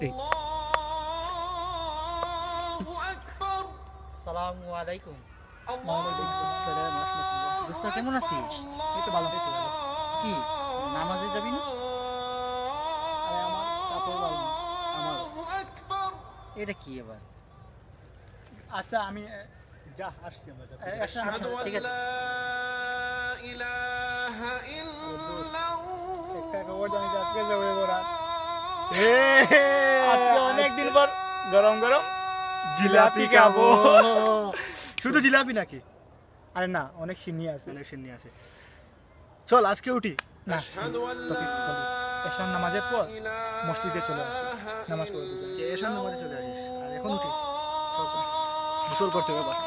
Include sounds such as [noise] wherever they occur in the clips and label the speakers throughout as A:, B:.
A: ঠিক।
B: আসসালামু আলাইকুম।
A: দোস্ত কেমন আছিস?
B: এই তো ভালো
A: কি নামাজে যাবি না? এটা কি এবার?
B: আচ্ছা আমি যা আসছি আমরা
A: আচ্ছা, ঠিক আছে।
B: একটা খবর জানি আজকে যাবে ওরা আজকে অনেকদিন পর গরম গরম।
C: জিলাপি খাব। শুধু জিলাপি নাকি?
B: আরে না অনেক সিন্নি আছে।
C: ইলেকশন নিয়ে আছে। চল আজকে উঠি।
B: না এশার নামাজের পর মসজিদে চলে আসি নামাজ পড়ে
C: এসব নামাজে চলে আসিস? আর এখন উঠি। চল চল। গোসল করতে হবে এবার। [laughs]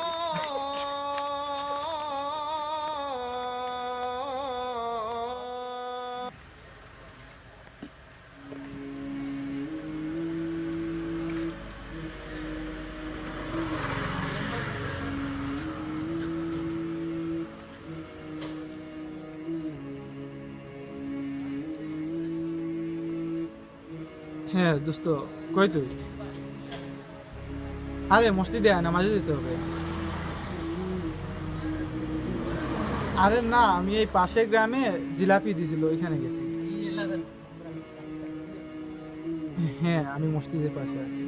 B: হ্যাঁ দোস্ত, কই তুই? আরে, মসজিদে আয় নামাজে দিতে হবে। আরে না, আমি এই পাশের গ্রামে জিলাপি দিছিল, ওইখানে গেছি। হ্যাঁ আমি মসজিদের পাশে আছি।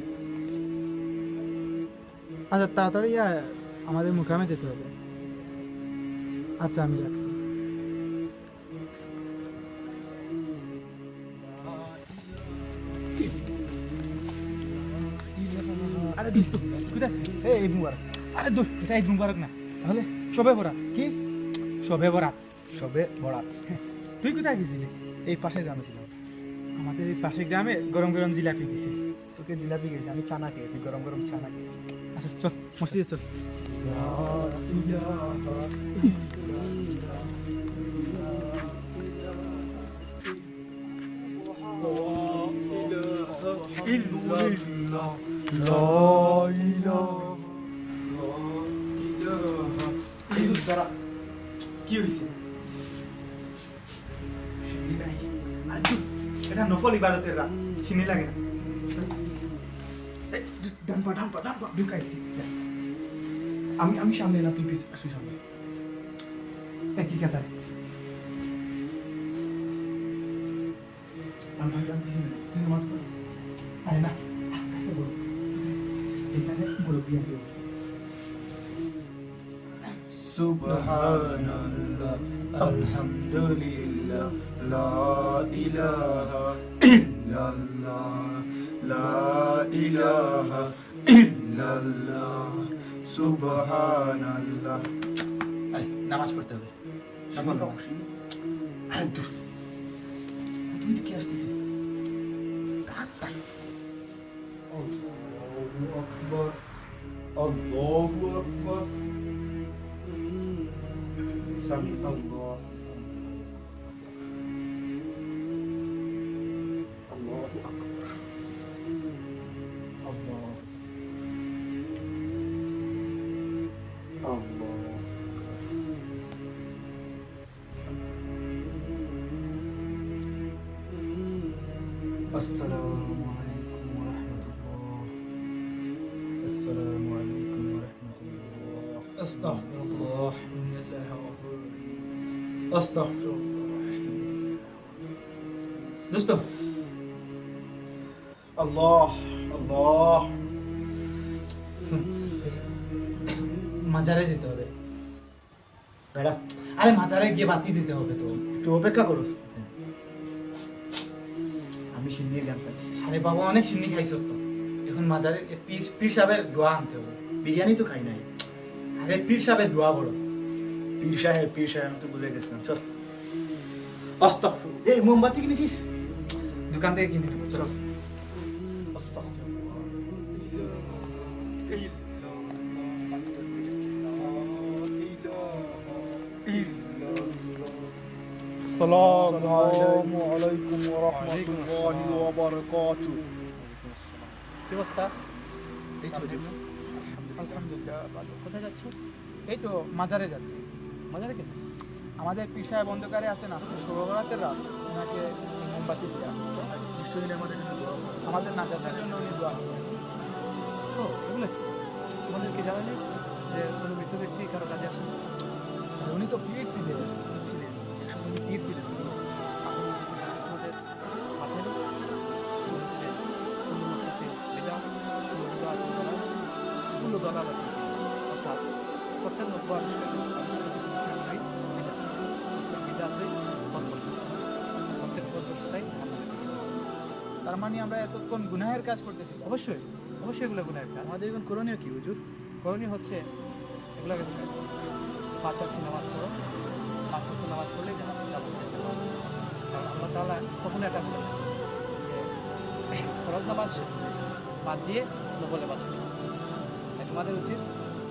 B: আচ্ছা তাড়াতাড়ি আমাদের মুকামে যেতে হবে। আচ্ছা আমি রাখছি। আরে দোস্ত কোথায়?
C: এই ঈদ মুবারক
B: আরে দোস্ত এটা ঈদ মুবারক না। তাহলে? সবে বরাত কি? সবে বরাত।
C: সবে বড়া
B: তুই কোথায় গেছিলি?
C: এই পাশে গ্রামে ছিলাম।
B: আমাদের এই পাশের গ্রামে গরম গরম জিলাপি দিছে।
C: তোকে জিলাপি খেয়েছি আমি চানা খেয়েছি গরম গরম চানা খেয়েছি।
B: আচ্ছা চল মসজিদে চল। কি হয়েছে এটা নফল ইবাদতের রাত চিনি লাগে না
C: ডানপা ডানপা ডানপা ঢুকাইছি আমি আমি সামনে না তুই পিছ- সামনে
B: একই কাতারে
C: আমি আমি পিছনে তুই
B: না এখানে বলো বিয়ে আছে
D: সুবহানাল্লাহ আলহামদুলিল্লাহ লা ইলাহা ইল্লাল্লাহ লা ইলাহা ইল্লাল্লাহ সুবহানাল্লাহ
A: আরে নামাজ পড়তে হবে সফল নামাজ।
C: আরে দূর তুই কি আসতেছিস
D: আল্লাহু আকবার Akbar, Allahu Akbar. Sami Allah. Allahu Akbar. Allah. Allah. Assalamu السلام عليكم ورحمة الله
B: أستغفر الله
D: إن الله غفور رحيم
B: أستغفر দোস্ত
C: আল্লাহ আল্লাহ
B: মাজারে যেতে হবে
C: দাঁড়া
B: আরে মাজারে গিয়ে বাতি দিতে হবে তো
C: একটু অপেক্ষা করো আমি সিন্নিয়ে গান পাচ্ছি
B: আরে বাবা অনেক সিন্নি খাইছো তো এখন মাজারে এ পীর পীর সাহেবের দোয়া আনতে হবে
C: বিরিয়ানি তো খাই নাই
B: আরে পীর সাহেবের দোয়া বলো
C: পীর সাহেব পীর সাহেব আমি তো বুঝে গেছিলাম চল
B: অস্তফর
C: এই মোমবাতি কিনেছিস
B: দোকান থেকে কিনে নেবো চল
C: السلام عليكم ورحمة الله وبركاته
B: কি অবস্থা
C: এই তো। দেখো।
B: আলহামদুলিল্লাহ ভালো। কোথায় যাচ্ছ? এই তো মাজারে যাচ্ছি।
A: মাজারে কেন?
B: আমাদের পীর সাহেব অন্ধকারে আছেন আজকে ষোলো রাতের রাত। ওনাকে মোমবাতি দেওয়া কিছুদিন আমাদের। আমাদের নাজাতের জন্য উনি দোয়া
A: ও এগুলো আমাদেরকে জানালি যে কোনো মৃত ব্যক্তি কারও কাজে আসে না?
B: আর উনি তো পীর ছিলেন। তার মানে আমরা এতক্ষণ গুনাহের কাজ করতেছি।
A: অবশ্যই অবশ্যই এগুলো গুণের কাজ।
B: আমাদের এখন করণীয় কি, হুজুর?
A: করণীয় হচ্ছে এগুলোকে ছেড়ে দাও। পাঁচ অক্ট নামাজ পড়ো। পাঁচ অক্ট নামাজ পড়লে জাহাজ যাব। কারণ আল্লাহ তাআলা কখনো এটা বলে ফরজ নামাজ বাদ দিয়ে নবলে বাদ তোমাদের উচিত